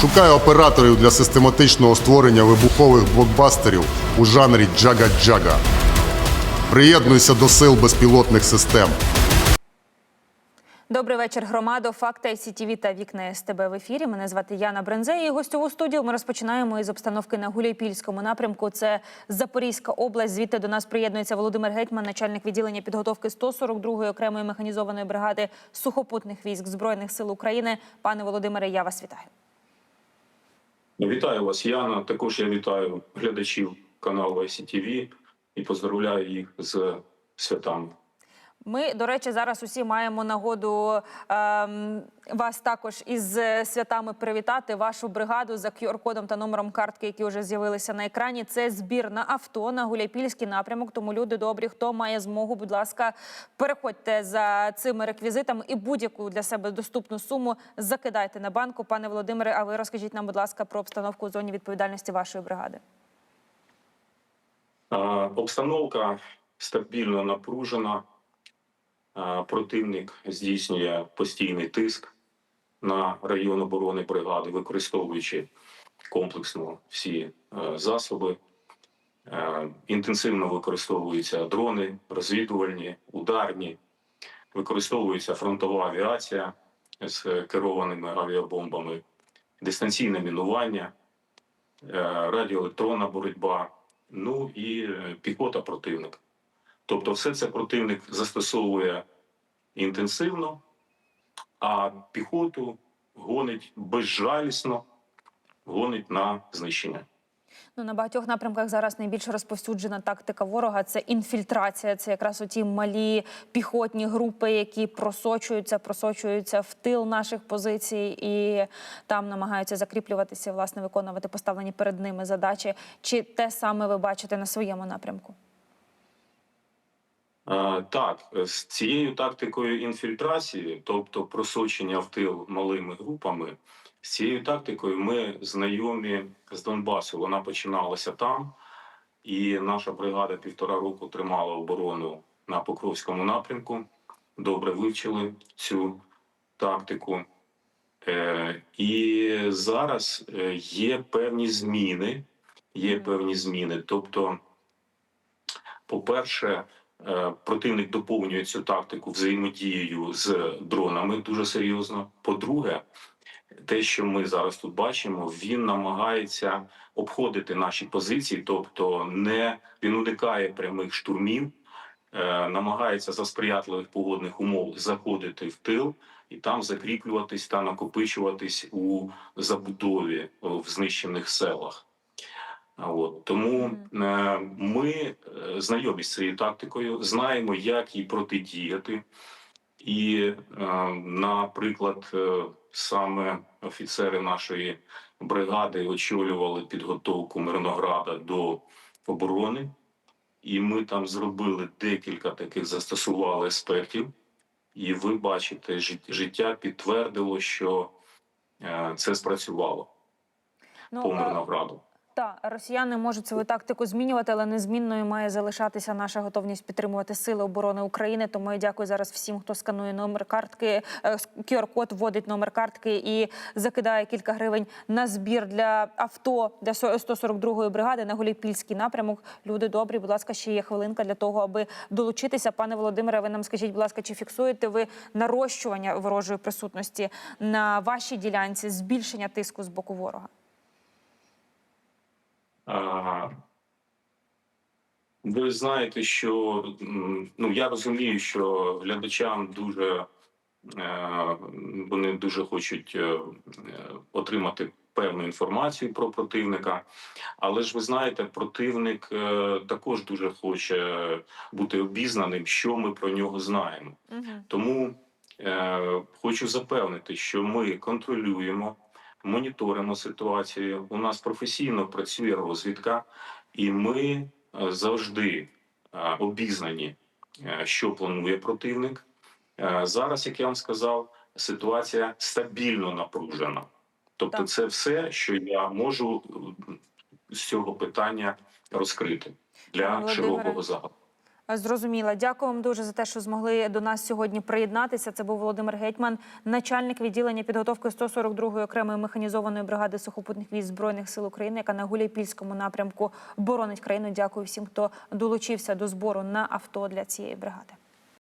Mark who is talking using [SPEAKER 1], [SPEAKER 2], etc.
[SPEAKER 1] Шукаю операторів для систематичного створення вибухових блокбастерів у жанрі джага-джага. Приєднуйся до сил безпілотних систем.
[SPEAKER 2] Добрий вечір, громадо. Факти СІТІВІ та вікна СТБ в ефірі. Мене звати Яна Брензе. І гостьову студію ми розпочинаємо із обстановки на Гуляйпільському напрямку. Це Запорізька область. Звідти до нас приєднується Володимир Гетьман, начальник відділення підготовки 142-ї окремої механізованої бригади сухопутних військ збройних сил України. Пане Володимире, я вас вітаю.
[SPEAKER 3] Вітаю вас, Яна. Також я вітаю глядачів каналу ICTV і поздравляю їх з святами.
[SPEAKER 2] Ми, до речі, зараз усі маємо нагоду ем, вас також із е, святами привітати. Вашу бригаду за QR-кодом та номером картки, які вже з'явилися на екрані. Це збір на авто на Гуляйпільський напрямок. Тому люди добрі, хто має змогу, будь ласка, переходьте за цими реквізитами і будь-яку для себе доступну суму закидайте на банку. Пане Володимире, а ви розкажіть нам, будь ласка, про обстановку у зоні відповідальності вашої бригади.
[SPEAKER 3] Е, Обстановка стабільно напружена. Противник здійснює постійний тиск на район оборони бригади, використовуючи комплексно всі е, засоби. Е, Інтенсивно використовуються дрони, розвідувальні, ударні, використовується фронтова авіація з керованими авіабомбами, дистанційне мінування, е, радіоелектронна боротьба, ну і піхота противника. Тобто, все це противник застосовує інтенсивно, а піхоту гонить безжалісно, гонить на знищення.
[SPEAKER 2] Ну на багатьох напрямках зараз найбільш розповсюджена тактика ворога це інфільтрація. Це якраз оті малі піхотні групи, які просочуються, просочуються в тил наших позицій, і там намагаються закріплюватися, власне, виконувати поставлені перед ними задачі. Чи те саме ви бачите на своєму напрямку?
[SPEAKER 3] Так, з цією тактикою інфільтрації, тобто просочення в тил малими групами, з цією тактикою ми знайомі з Донбасу. Вона починалася там, і наша бригада півтора року тримала оборону на Покровському напрямку. Добре вивчили цю тактику. Е, І зараз е, є певні зміни. Є певні зміни. Тобто, по-перше, Противник доповнює цю тактику взаємодією з дронами дуже серйозно. По-друге, те, що ми зараз тут бачимо, він намагається обходити наші позиції, тобто не він уникає прямих штурмів, е, намагається за сприятливих погодних умов заходити в тил і там закріплюватись та накопичуватись у забудові в знищених селах. От тому е, ми е, знайомі з цією тактикою, знаємо, як їй протидіяти. І, е, наприклад, е, саме офіцери нашої бригади очолювали підготовку Мирнограда до оборони, і ми там зробили декілька таких застосували аспектів. І ви бачите, життя підтвердило, що е, це спрацювало
[SPEAKER 2] Ну
[SPEAKER 3] по Мирнограду.
[SPEAKER 2] Та росіяни можуть свою тактику змінювати, але незмінною має залишатися наша готовність підтримувати сили оборони України. Тому я дякую зараз всім, хто сканує номер картки, е, QR-код вводить номер картки і закидає кілька гривень на збір для авто для 142-ї бригади на Голіпільський напрямок. Люди добрі, будь ласка, ще є хвилинка для того, аби долучитися. Пане Володимире, ви нам скажіть, будь ласка, чи фіксуєте ви нарощування ворожої присутності на вашій ділянці, збільшення тиску з боку ворога?
[SPEAKER 3] А, Ви знаєте, що ну я розумію, що глядачам дуже е, вони дуже хочуть е, отримати певну інформацію про противника, але ж ви знаєте, противник е, також дуже хоче бути обізнаним, що ми про нього знаємо.
[SPEAKER 2] Угу.
[SPEAKER 3] Тому е, хочу запевнити, що ми контролюємо, моніторимо ситуацію. У нас професійно працює розвідка, і ми завжди е, обізнані, е, що планує противник. Е, зараз, як я вам сказав, ситуація стабільно напружена. Тобто,
[SPEAKER 2] Так.
[SPEAKER 3] це все, що я можу е, з цього питання розкрити для широкого загалу.
[SPEAKER 2] Зрозуміла. Дякую вам дуже за те, що змогли до нас сьогодні приєднатися. Це був Володимир Гетьман, начальник відділення підготовки 142-ї окремої механізованої бригади сухопутних військ збройних сил України, яка на Гуляйпільському напрямку боронить країну. Дякую всім, хто долучився до збору на авто для цієї бригади.